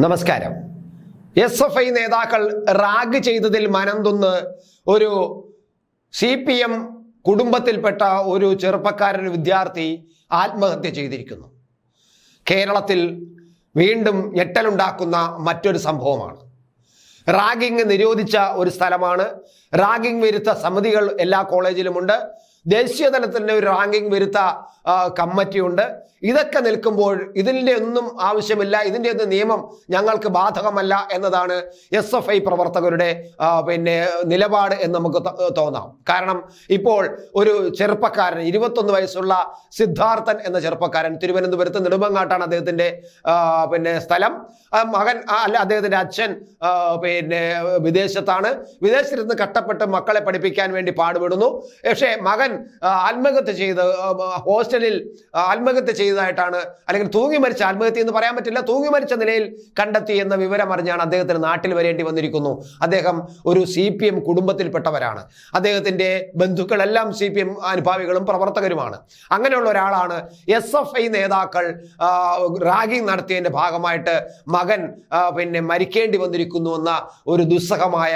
നമസ്കാരം. S F I നേതാക്കൾ rag ചെയ്തതിൽ മനംതൊന്ന് ഒരു സി പി എം കുടുംബത്തിൽപ്പെട്ട ഒരു ചെറുപ്പക്കാരൻ വിദ്യാർത്ഥി ആത്മഹത്യ ചെയ്തിരിക്കുന്നു. കേരളത്തിൽ വീണ്ടും ഞെട്ടലുണ്ടാക്കുന്ന മറ്റൊരു സംഭവമാണ്. റാഗിംഗ് നിരോധിച്ച ഒരു സ്ഥലമാണ്. റാഗിംഗ് വിരുദ്ധ സമിതികൾ എല്ലാ കോളേജിലുമുണ്ട്. ദേശീയ തലത്തിന്റെ ഒരു റാങ്കിങ് വരുത്ത കമ്മിറ്റിയുണ്ട്. ഇതൊക്കെ നിൽക്കുമ്പോൾ ഇതിന്റെ ഒന്നും ആവശ്യമില്ല ഇതിന്റെ ഒന്നും നിയമം ഞങ്ങൾക്ക് ബാധകമല്ല എന്നതാണ് എസ് എഫ് ഐ പ്രവർത്തകരുടെ പിന്നെ നിലപാട് എന്ന് നമുക്ക് തോന്നാം. കാരണം ഇപ്പോൾ ഒരു ചെറുപ്പക്കാരൻ ഇരുപത്തൊന്ന് വയസ്സുള്ള സിദ്ധാർത്ഥൻ എന്ന ചെറുപ്പക്കാരൻ തിരുവനന്തപുരത്ത് നെടുമങ്ങാട്ടാണ് അദ്ദേഹത്തിന്റെ പിന്നെ സ്ഥലം. മകൻ അല്ല അദ്ദേഹത്തിന്റെ അച്ഛൻ പിന്നെ വിദേശത്താണ്. വിദേശത്തിരുന്ന് കഷ്ടപ്പെട്ട് മക്കളെ പഠിപ്പിക്കാൻ വേണ്ടി പാടുപെടുന്നു. പക്ഷേ മകൻ ആത്മഹത്യ ചെയ്ത് ഹോസ്റ്റലിൽ ആത്മഹത്യ ചെയ്തതായിട്ടാണ് അല്ലെങ്കിൽ തൂങ്ങി മരിച്ച ആത്മഹത്യ എന്ന് പറയാൻ പറ്റില്ല തൂങ്ങി മരിച്ച നിലയിൽ കണ്ടെത്തി എന്ന വിവരം അറിഞ്ഞാണ് അദ്ദേഹത്തിന് നാട്ടിൽ വരേണ്ടി വന്നിരിക്കുന്നു. അദ്ദേഹം ഒരു സി പി എം കുടുംബത്തിൽപ്പെട്ടവരാണ്. അദ്ദേഹത്തിന്റെ ബന്ധുക്കളെല്ലാം സി പി എം അനുഭാവികളും പ്രവർത്തകരുമാണ്. അങ്ങനെയുള്ള ഒരാളാണ് എസ് എഫ് ഐ നേതാക്കൾ റാഗിംഗ് നടത്തിയതിന്റെ ഭാഗമായിട്ട് മകൻ പിന്നെ മരിക്കേണ്ടി വന്നിരിക്കുന്നു എന്ന ഒരു ദുസ്സഹമായ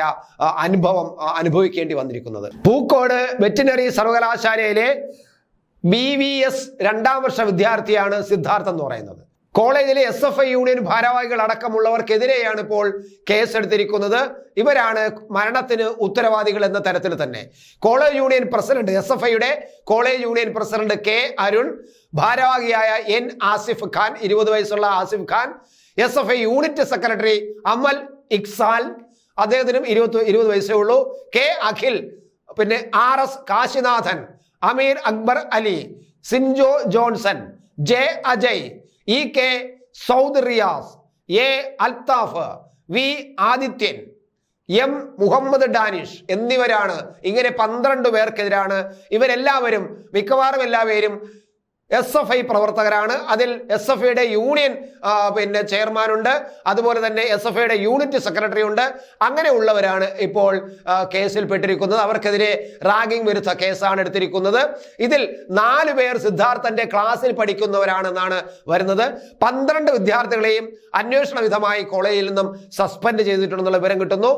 അനുഭവം അനുഭവിക്കേണ്ടി വന്നിരിക്കുന്നത്. പൂക്കോട് വെറ്റിനറി സർവകലാശാലയിലെ ബി വി എസ് രണ്ടാം വർഷ വിദ്യാർത്ഥിയാണ് സിദ്ധാർത്ഥ് എന്ന് പറയുന്നത്. കോളേജിലെ എസ് എഫ് ഐ യൂണിയൻ ഭാരവാഹികൾ അടക്കമുള്ളവർക്കെതിരെയാണ് ഇപ്പോൾ കേസെടുത്തിരിക്കുന്നത്. ഇവരാണ് മരണത്തിന് ഉത്തരവാദികൾ എന്ന തരത്തിൽ തന്നെ. College union president S F ഐയുടെ college union president K Arun ഭാരവാഹിയായ N Asif Khan ഇരുപത് വയസ്സുള്ള Asif Khan S F I unit secretary Amal Iksal അദ്ദേഹത്തിനും ഇരുപത്തി ഇരുപത് വയസ്സേ ഉള്ളൂ. കെ അഖിൽ പിന്നെ R S Kashinathan Ameer Akbar Ali Sinjo Johnson J Ajay E K Saud Riyas A Althaf V Adithyan M Muhammad Danish എന്നിവരാണ്. ഇങ്ങനെ പന്ത്രണ്ട് പേർക്കെതിരാണ് ഇവരെല്ലാവരും മിക്കവാറും എല്ലാവരും എസ് എഫ് ഐ പ്രവർത്തകരാണ്. അതിൽ എസ് എഫ് ഐയുടെ യൂണിയൻ പിന്നെ ചെയർമാനുണ്ട്. അതുപോലെ തന്നെ എസ് എഫ് ഐയുടെ യൂണിറ്റ് സെക്രട്ടറി ഉണ്ട് അങ്ങനെയുള്ളവരാണ് ഇപ്പോൾ കേസിൽ പെട്ടിരിക്കുന്നത്. അവർക്കെതിരെ റാഗിംഗ് വിരുദ്ധ കേസാണ് എടുത്തിരിക്കുന്നത്. ഇതിൽ നാല് പേർ സിദ്ധാർത്ഥന്റെ ക്ലാസ്സിൽ പഠിക്കുന്നവരാണെന്നാണ് വരുന്നത്. പന്ത്രണ്ട് വിദ്യാർത്ഥികളെയും അന്വേഷണ വിധമായി കോളേജിൽ നിന്നും സസ്പെൻഡ് ചെയ്തിട്ടുണ്ടെന്നുള്ള വിവരം കിട്ടുന്നു.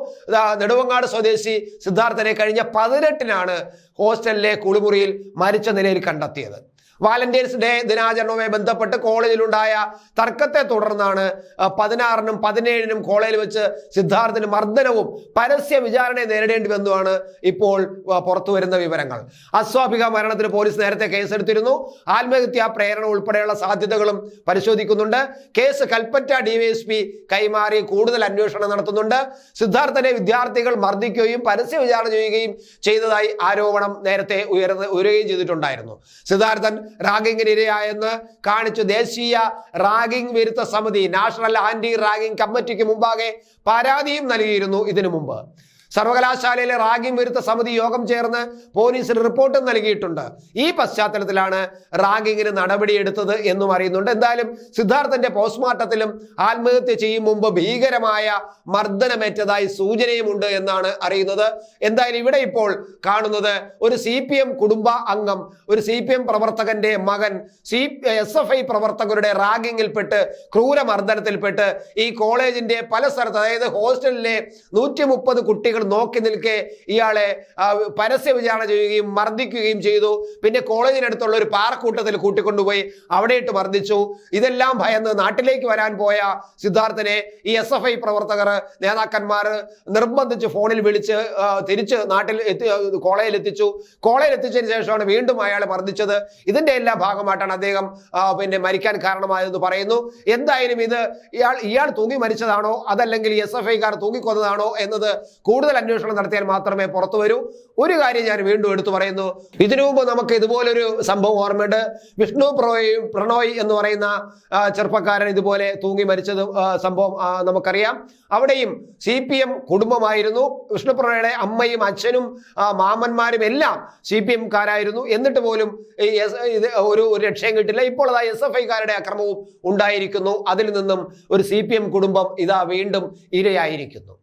നെടുവങ്ങാട് സ്വദേശി സിദ്ധാർത്ഥനെ കഴിഞ്ഞ പതിനെട്ടിനാണ് ഹോസ്റ്റലിലെ കുളിമുറിയിൽ മരിച്ച നിലയിൽ കണ്ടെത്തിയത്. വാലന്റൈൻസ് ഡേ ദിനാചരണവുമായി ബന്ധപ്പെട്ട് കോളേജിലുണ്ടായ തർക്കത്തെ തുടർന്നാണ് പതിനാറിനും പതിനേഴിനും കോളേജിൽ വെച്ച് സിദ്ധാർത്ഥിന് മർദ്ദനവും പരസ്യ വിചാരണയെ നേരിടേണ്ടി വന്നുമാണ് ഇപ്പോൾ പുറത്തു വരുന്ന വിവരങ്ങൾ. അസ്വാഭിക മരണത്തിന് പോലീസ് നേരത്തെ കേസെടുത്തിരുന്നു. ആത്മഹത്യാ പ്രേരണ ഉൾപ്പെടെയുള്ള സാധ്യതകളും പരിശോധിക്കുന്നുണ്ട്. കേസ് കൽപ്പറ്റ ഡിവൈഎസ്പി കൈമാറി കൂടുതൽ അന്വേഷണം നടത്തുന്നുണ്ട്. സിദ്ധാർത്ഥനെ വിദ്യാർത്ഥികൾ മർദ്ദിക്കുകയും പരസ്യ വിചാരണ ചെയ്യുകയും ചെയ്തതായി ആരോപണം നേരത്തെ ഉയരുകയും ചെയ്തിട്ടുണ്ടായിരുന്നു. സിദ്ധാർത്ഥൻ റാഗിങ്ങിന് ഇരയായെന്ന് കാണിച്ചു. ദേശീയ റാഗിംഗ് വിരുദ്ധ സമിതി നാഷണൽ ആന്റി റാഗിംഗ് കമ്മിറ്റിക്ക് മുമ്പാകെ പരാതിയും നൽകിയിരുന്നു ഇതിനു മുമ്പ്. സർവകലാശാലയിലെ റാഗിംഗ് വിരുദ്ധ സമിതി യോഗം ചേർന്ന് പോലീസിന് റിപ്പോർട്ട് നൽകിയിട്ടുണ്ട്. ഈ പശ്ചാത്തലത്തിലാണ് റാഗിങ്ങിന് നടപടിയെടുത്തത് എന്നും അറിയുന്നുണ്ട്. എന്തായാലും സിദ്ധാർത്ഥന്റെ പോസ്റ്റ്മോർട്ടത്തിലും ആത്മഹത്യ ചെയ്യും മുമ്പ് ഭീകരമായ മർദ്ദനമേറ്റതായി സൂചനയുമുണ്ട് എന്നാണ് അറിയുന്നത്. എന്തായാലും ഇവിടെ ഇപ്പോൾ കാണുന്നത് ഒരു സി കുടുംബ അംഗം ഒരു സി പ്രവർത്തകന്റെ മകൻ സി എസ് എഫ് ഐ പ്രവർത്തകരുടെ റാഗിങ്ങിൽപ്പെട്ട് ക്രൂരമർദ്ദനത്തിൽപ്പെട്ട് ഈ കോളേജിന്റെ പല സ്ഥലത്ത് അതായത് ഹോസ്റ്റലിലെ നൂറ്റി മുപ്പത് നോക്കി നിൽക്കെ ഇയാളെ പരസ്യ വിചാരണ ചെയ്യുകയും മർദ്ദിക്കുകയും ചെയ്തു. പിന്നെ കോളേജിനടുത്തുള്ള ഒരു പാറക്കൂട്ടത്തിൽ കൂട്ടിക്കൊണ്ടുപോയി അവിടെ ഇട്ട് മർദ്ദിച്ചു. ഇതെല്ലാം ഭയന്ന് നാട്ടിലേക്ക് വരാൻ പോയ സിദ്ധാർത്ഥനെ ഈ എസ് എഫ് ഐ പ്രവർത്തകർ നേതാക്കന്മാർ നിർബന്ധിച്ച് ഫോണിൽ വിളിച്ച് തിരിച്ച് നാട്ടിൽ എത്തി കോളേജിൽ എത്തിച്ചു. കോളേജിൽ എത്തിച്ചതിന് ശേഷമാണ് വീണ്ടും അയാളെ മർദ്ദിച്ചത്. ഇതിന്റെ എല്ലാ ഭാഗമായിട്ടാണ് അദ്ദേഹം പിന്നെ മരിക്കാൻ കാരണമായതെന്ന് പറയുന്നു. എന്തായാലും ഇത് ഇയാൾ ഇയാൾ തൂങ്ങി മരിച്ചതാണോ? അതല്ലെങ്കിൽ എസ് എഫ് ഐക്കാർ തൂങ്ങിക്കൊന്നതാണോ എന്നത് കൂടുതൽ അന്വേഷണം നടത്തിയാൽ മാത്രമേ പുറത്തു വരൂ. ഒരു കാര്യം ഞാൻ വീണ്ടും എടുത്തു പറയുന്നു. ഇതിനു മുമ്പ് നമുക്ക് ഇതുപോലൊരു സംഭവം ഓർമ്മയുണ്ട്. വിഷ്ണു പ്രോയ് പ്രണോയ് എന്ന് പറയുന്ന ചെറുപ്പക്കാരൻ ഇതുപോലെ തൂങ്ങി മരിച്ചത് സംഭവം നമുക്കറിയാം. അവിടെയും സി പി എം കുടുംബമായിരുന്നു. വിഷ്ണു പ്രണോയുടെ അമ്മയും അച്ഛനും മാമന്മാരും എല്ലാം സി പി എംകാരായിരുന്നു. എന്നിട്ട് പോലും ഇത് ഒരു രക്ഷയും കിട്ടില്ല. ഇപ്പോൾ അതാ എസ് എഫ് ഐക്കാരുടെ അക്രമവും ഉണ്ടായിരിക്കുന്നു. അതിൽ നിന്നും ഒരു സി പി എം കുടുംബം ഇതാ വീണ്ടും ഇരയായിരിക്കുന്നു.